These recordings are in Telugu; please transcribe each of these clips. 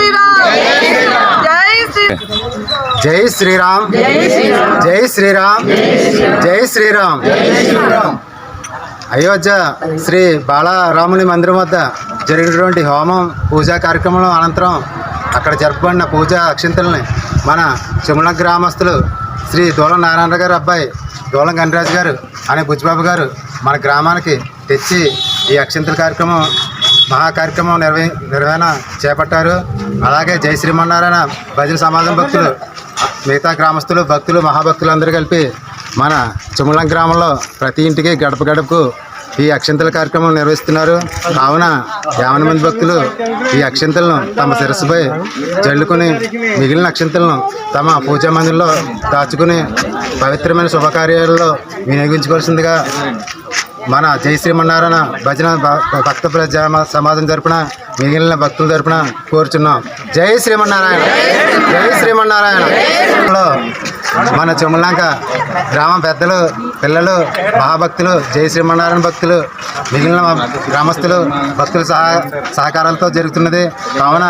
శ్రీరామ్. జై శ్రీరామ్. జై శ్రీరామ్. జై శ్రీరామ్. జై శ్రీరామ్. అయోధ్య శ్రీ బాలరాముని మందిరం వద్ద జరిగినటువంటి హోమం పూజా కార్యక్రమం అనంతరం అక్కడ జరుపుబడిన పూజా అక్షింతల్ని మన చిమల గ్రామస్తులు శ్రీ దూలం నారాయణ గారు అబ్బాయి దూలం గణరాజు గారు అనే బుజ్జిబాబు గారు మన గ్రామానికి తెచ్చి ఈ అక్షింతల కార్యక్రమం మహా కార్యక్రమం నిర్వహి నిర్వహణ చేపట్టారు. అలాగే జై శ్రీమన్నారాయణ భజన సమాజం భక్తులు మిగతా గ్రామస్తులు భక్తులు మహాభక్తులు అందరూ కలిపి మన చుములం గ్రామంలో ప్రతి ఇంటికి గడప గడపకు ఈ అక్షంతల కార్యక్రమం నిర్వహిస్తున్నారు. కావున యావన మంది భక్తులు ఈ అక్షంతలను తమ శిరస్సుపై జల్లుకుని మిగిలిన అక్షంతలను తమ పూజా మందిరంలో దాచుకుని పవిత్రమైన శుభకార్యాలలో వినియోగించుకోవాల్సిందిగా మన జై శ్రీమన్నారాయణ భజన భక్త ప్రజా సమాజం తరపున మిగిలిన భక్తుల తరపున కోరుచున్నాం. జై శ్రీమన్నారాయణ. జై శ్రీమన్నారాయణ. మన చెములంక గ్రామ పెద్దలు పిల్లలు మహాభక్తులు జై శ్రీమన్నారాయణ భక్తులు మిగిలిన గ్రామస్తులు భక్తుల సహా సహకారాలతో జరుగుతున్నది. కావున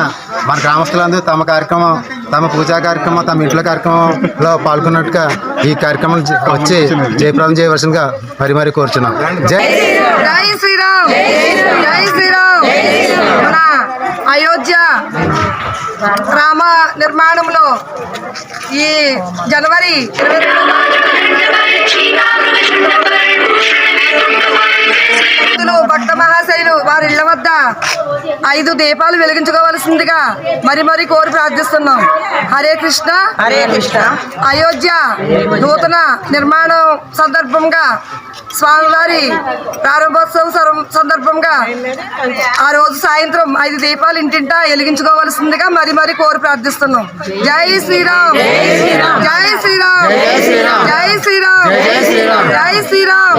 మన గ్రామస్తులందరూ తమ కార్యక్రమం తమ పూజా కార్యక్రమం తమ ఇంట్లో కార్యక్రమంలో పాల్గొన్నట్టుగా ఈ కార్యక్రమం వచ్చి జయప్రదం చేయవలసిందిగా మరి మరి కోరుచున్నాం. జై జై శ్రీరామ్. జై శ్రీరామ్. మన అయోధ్య నిర్మాణంలో ఈ జనవరి ఇరవై భక్తులు భక్త మహాశైలు వారి ఇళ్ళ వద్ద ఐదు దీపాలు వెలిగించుకోవలసిందిగా మరి మరి కోరి ప్రార్థిస్తున్నాం. హరే కృష్ణ. హరే కృష్ణ. అయోధ్య నూతన నిర్మాణం సందర్భంగా స్వామివారి ప్రారంభోత్సవం సందర్భంగా ఆ రోజు సాయంత్రం ఐదు దీపాలు ఇంటింటా వెలిగించుకోవాల్సిందిగా మరి మరి కోరి ప్రార్థిస్తున్నాం. జై శ్రీరామ్. జై శ్రీరామ్. జై శ్రీరామ్. జై శ్రీరామ్. జై శ్రీరామ్.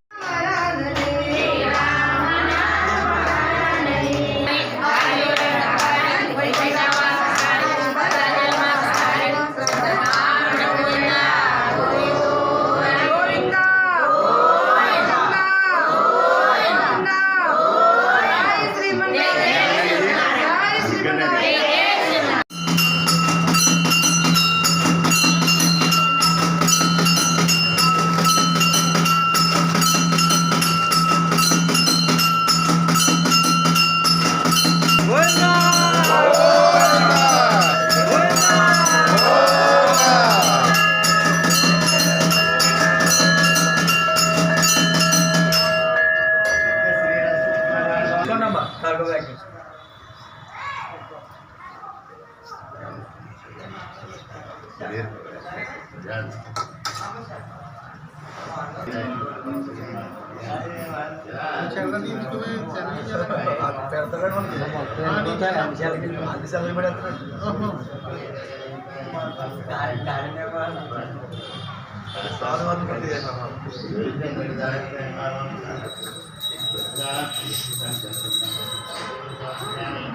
Sitarama చంద్రమూర్తికి Sitarama చంద్రమూర్తికి Sitarama చంద్రమూర్తికి రమే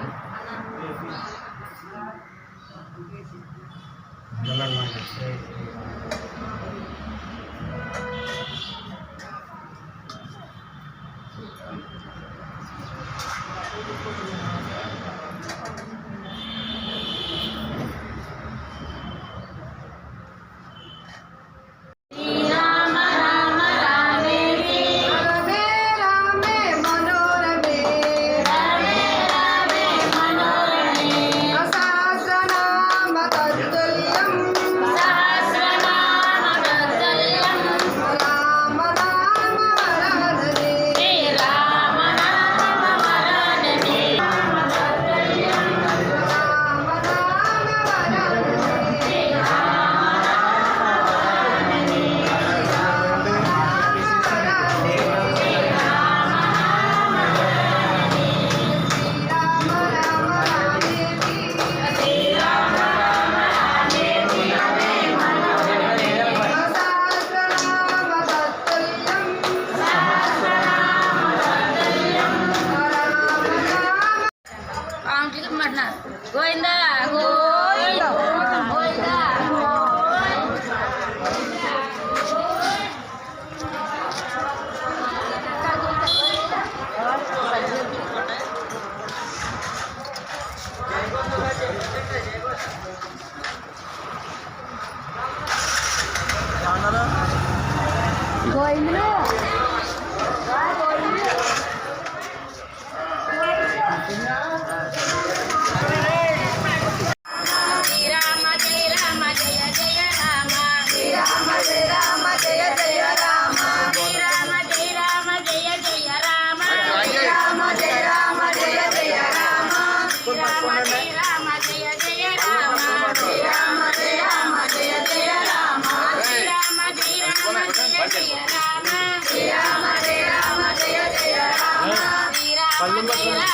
Govinda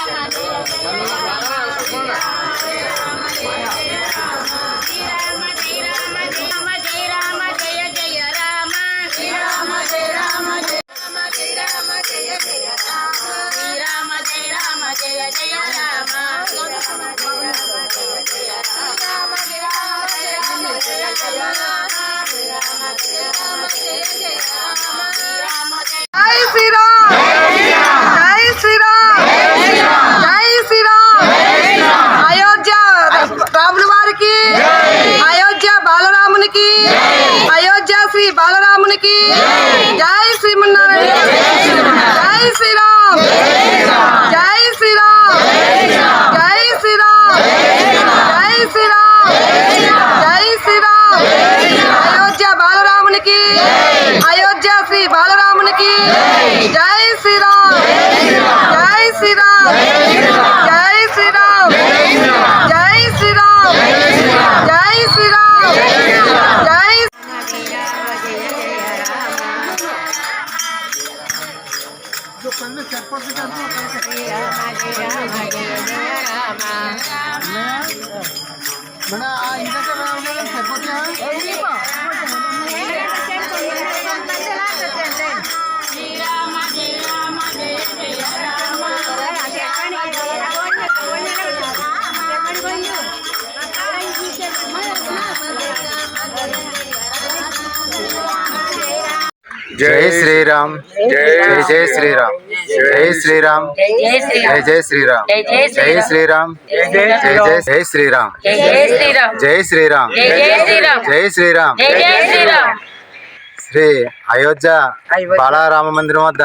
Kami marah. బాలరామునికి అయోధ్య శ్రీ బాలరామునికి. జై శ్రీమన్నారాయణ. జై శ్రీరామ్. జై శ్రీరామ్. జై శ్రీరామ్. జై శ్రీరామ్. జై శ్రీరామ్. అయోధ్య బాలరామునికి. అయోధ్య శ్రీ బాలరామునికి. జై శ్రీరామ్. జై శ్రీరామ్. 나 인사자랑 하면 대포장? 엘리버. జై శ్రీరామ్ జై జై శ్రీరామ్ జై శ్రీరామ్ జై జై శ్రీరామ్ జై శ్రీరామ్ జై జై జై శ్రీరామ్ జయ శ్రీరామ్ జై శ్రీరామ్ జయ శ్రీరామ్ జై శ్రీరామ్ జయ జయ శ్రీరామ్ శ్రీ అయోధ్య బాలరామ మందిరం వద్ద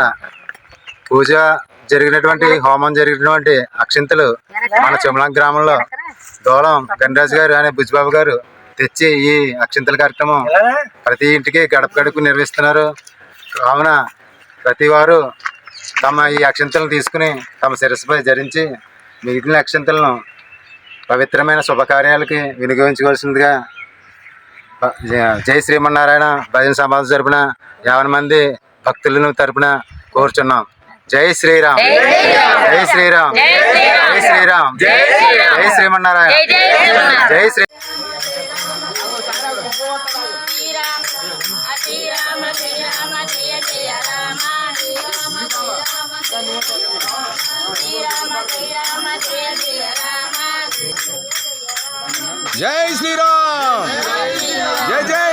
పూజ జరిగినటువంటి హోమం జరిగినటువంటి అక్షింతలు మన చెమలం గ్రామంలో దూలం గణరాజు గారు అనే బుజ్జిబాబు గారు తెచ్చి ఈ అక్షింతల కార్యక్రమం ప్రతి ఇంటికి గడప గడపకు నిర్వహిస్తున్నారు కావున ప్రతి వారు తమ ఈ అక్షింతలను తీసుకుని తమ శిరస్సుపై ధరించి మిగిలిన అక్షింతలను పవిత్రమైన శుభకార్యాలకి వినియోగించుకోవాల్సిందిగా జై శ్రీమన్నారాయణ భజన సమాజం తరపున యావన మంది భక్తులను తరపున కోరుచున్నాం. జై శ్రీరామ్. జై శ్రీరామ్. జై శ్రీరామ్. జై శ్రీమన్నారాయణ. జై శ్రీ శ్రీ రామ జయ రామ జయ జై శ్రీరామ్! జయ జయ